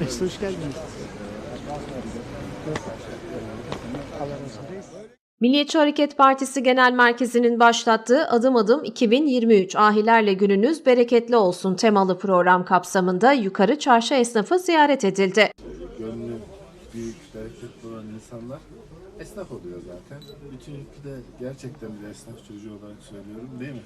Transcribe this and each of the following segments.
Hoş geldiniz. Milliyetçi Hareket Partisi Genel Merkezi'nin başlattığı Adım Adım 2023 Ahilerle Gününüz Bereketli Olsun temalı program kapsamında Yukarı Çarşı esnafı ziyaret edildi. gönlü büyük, bereketli olan insanlar esnaf oluyor zaten. Bütün yükü de gerçekten bir esnaf çocuğu olarak söylüyorum değil mi?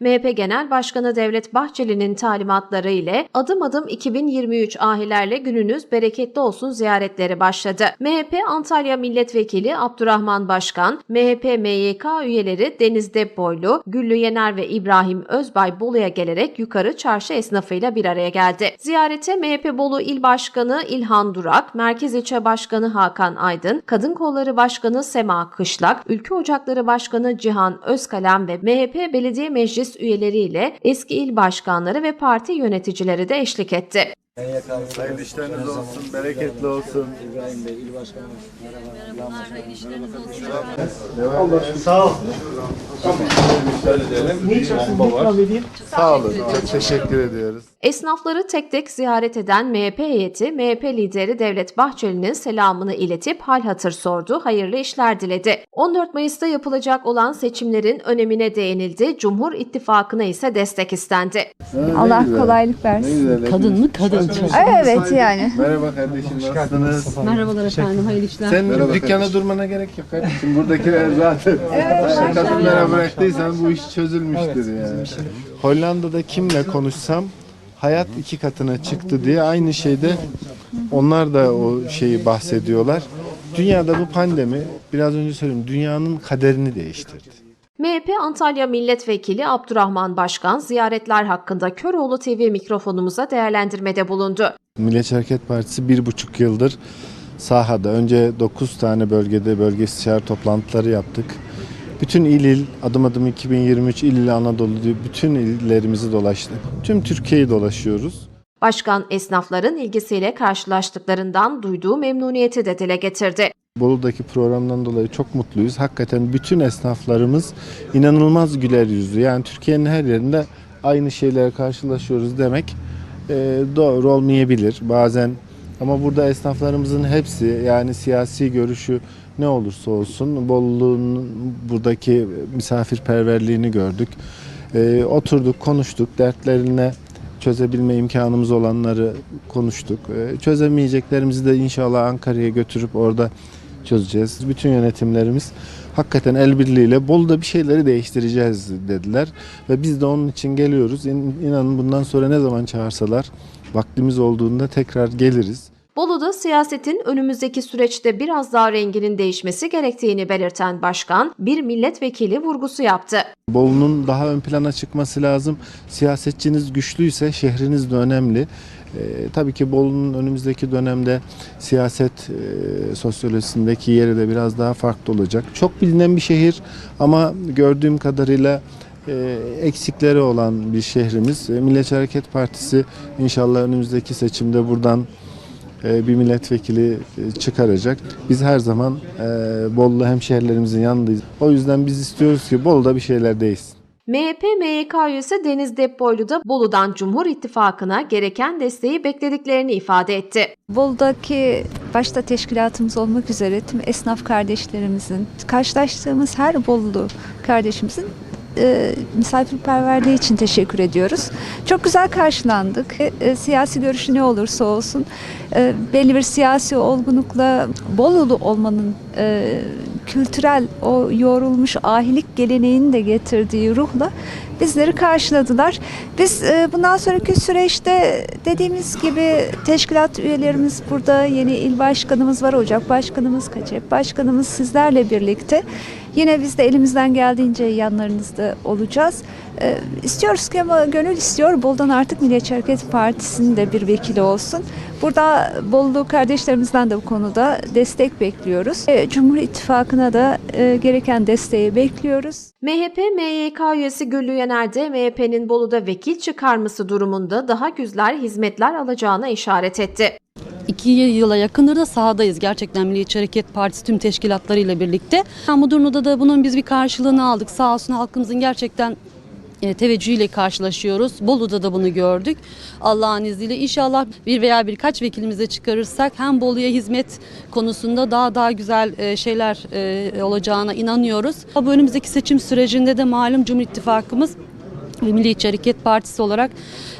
MHP Genel Başkanı Devlet Bahçeli'nin talimatları ile Adım Adım 2023 Ahilerle Gününüz Bereketli Olsun ziyaretleri başladı. MHP Antalya Milletvekili Abdurrahman Başkan, MHP MYK üyeleri Deniz Depboylu, Güllü Yener ve İbrahim Özbay Bolu'ya gelerek yukarı çarşı esnafıyla bir araya geldi. Ziyarete MHP Bolu İl Başkanı İlhan Durak, Merkez İlçe Başkanı Hakan Aydın, Kadın Kolları Başkanı Sema Kışlak, Ülke Ocakları Başkanı Cihan Özkalem ve MHP Belediye Meclis üyeleriyle eski il başkanları ve parti yöneticileri de eşlik etti. Hayırlı işleriniz olsun, bereketli olsun. İbrahim Bey, İl Başkanımız. Sağ ol. Ne içersiniz? Edeyim? Sağ olun, çok teşekkür ediyoruz. Esnafları tek tek ziyaret eden MHP heyeti, MHP lideri Devlet Bahçeli'nin selamını iletip hal hatır sordu, hayırlı işler diledi. 14 Mayıs'ta yapılacak olan seçimlerin önemine değinildi, Cumhur İttifakı'na ise destek istendi. Allah güzel, kolaylık versin. güzel. Kadın mı kadın. Evet yani. Merhaba kardeşim, nasılsınız? Merhabalar efendim, hayırlı işler. Sen dükkana durmana gerek yok kardeşim. Buradakiler zaten kadınlara bıraktıysan bu iş çözülmüştür yani. Hollanda'da kimle konuşsam hayat iki katına çıktı diye aynı şeyde onlar da o şeyi bahsediyorlar. Dünyada bu pandemi biraz önce söyledim dünyanın kaderini değiştirdi. MHP Antalya Milletvekili Abdurrahman Başkan ziyaretler hakkında Köroğlu TV mikrofonumuza değerlendirmede bulundu. Milliyetçi Hareket Partisi bir buçuk yıldır sahada. Önce 9 tane bölgede bölge istişare toplantıları yaptık. Bütün il il, adım adım 2023 il il Anadolu diye bütün illerimizi dolaştık. Tüm Türkiye'yi dolaşıyoruz. Başkan esnafların ilgisiyle karşılaştıklarından duyduğu memnuniyeti de dile getirdi. Bolu'daki programdan dolayı çok mutluyuz. Hakikaten bütün esnaflarımız inanılmaz güler yüzlü. Yani Türkiye'nin her yerinde aynı şeylere karşılaşıyoruz demek e, doğru olmayabilir bazen. Ama burada esnaflarımızın hepsi yani siyasi görüşü ne olursa olsun Bolu'nun buradaki misafirperverliğini gördük. E, oturduk, konuştuk, dertlerine çözebilme imkanımız olanları konuştuk. E, çözemeyeceklerimizi de inşallah Ankara'ya götürüp orada çözeceğiz. Bütün yönetimlerimiz hakikaten el birliğiyle Bolu'da bir şeyleri değiştireceğiz dediler. Ve biz de onun için geliyoruz. İn- İnanın bundan sonra ne zaman çağırsalar vaktimiz olduğunda tekrar geliriz. Bolu'da siyasetin önümüzdeki süreçte biraz daha renginin değişmesi gerektiğini belirten başkan bir milletvekili vurgusu yaptı. Bolu'nun daha ön plana çıkması lazım. Siyasetçiniz güçlüyse şehriniz de önemli. Ee, tabii ki Bolu'nun önümüzdeki dönemde siyaset e, sosyolojisindeki yeri de biraz daha farklı olacak. Çok bilinen bir şehir ama gördüğüm kadarıyla e, eksikleri olan bir şehrimiz. E, Milliyetçi Hareket Partisi inşallah önümüzdeki seçimde buradan e, bir milletvekili e, çıkaracak. Biz her zaman e, Bolu hemşehrilerimizin yanındayız. O yüzden biz istiyoruz ki Bolu'da bir şeyler değişsin. MHP MYK üyesi Deniz Depboylu da Bolu'dan Cumhur İttifakı'na gereken desteği beklediklerini ifade etti. Bolu'daki başta teşkilatımız olmak üzere tüm esnaf kardeşlerimizin, karşılaştığımız her Bolulu kardeşimizin e, misafirperverliği için teşekkür ediyoruz. Çok güzel karşılandık. E, e, siyasi görüşü ne olursa olsun e, belli bir siyasi olgunlukla Bolulu olmanın e, kültürel o yoğrulmuş ahilik geleneğini de getirdiği ruhla bizleri karşıladılar. Biz e, bundan sonraki süreçte dediğimiz gibi teşkilat üyelerimiz burada, yeni il başkanımız var, ocak başkanımız, kaçep başkanımız sizlerle birlikte. Yine biz de elimizden geldiğince yanlarınızda olacağız. E, istiyoruz ki ama gönül istiyor Bolu'dan artık Milliyetçi Hareket Partisi'nin de bir vekili olsun. Burada Bolu kardeşlerimizden de bu konuda destek bekliyoruz. E, Cumhur İttifakı'na da e, gereken desteği bekliyoruz. MHP MYK üyesi Güllü Yener de MHP'nin Bolu'da vekil çıkarması durumunda daha güzel hizmetler alacağına işaret etti. İki yıla yakındır da sahadayız gerçekten Milliyetçi Hareket Partisi tüm teşkilatlarıyla birlikte. Mudurnu'da da bunun biz bir karşılığını aldık. Sağ olsun halkımızın gerçekten e, teveccühüyle karşılaşıyoruz. Bolu'da da bunu gördük. Allah'ın izniyle inşallah bir veya birkaç vekilimize çıkarırsak hem Bolu'ya hizmet konusunda daha daha güzel e, şeyler e, olacağına inanıyoruz. Bu önümüzdeki seçim sürecinde de malum Cumhur İttifakımız ve Milliyetçi Hareket Partisi olarak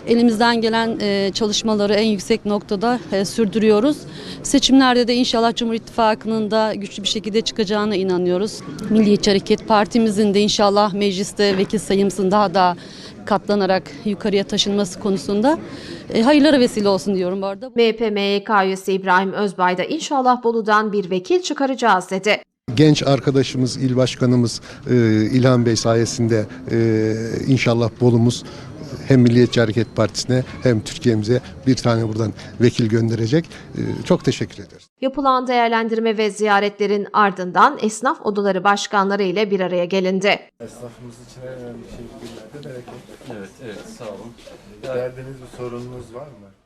elimizden gelen e, çalışmaları en yüksek noktada e, sürdürüyoruz. Seçimlerde de inşallah Cumhur İttifakı'nın da güçlü bir şekilde çıkacağına inanıyoruz. Milliyetçi Hareket Partimizin de inşallah mecliste vekil sayımızın daha da katlanarak yukarıya taşınması konusunda e, hayırlara vesile olsun diyorum bu arada. MHP MYK üyesi İbrahim Özbay da inşallah Bolu'dan bir vekil çıkaracağız dedi. Genç arkadaşımız, il başkanımız e, İlhan Bey sayesinde e, inşallah Bolumuz hem Milliyetçi Hareket Partisi'ne hem Türkiye'mize bir tane buradan vekil gönderecek. E, çok teşekkür ederiz. Yapılan değerlendirme ve ziyaretlerin ardından esnaf odaları başkanları ile bir araya gelindi. Esnafımız için en önemli şey günlerde bereket. Evet, evet sağ olun. Derdiniz bir sorununuz var mı?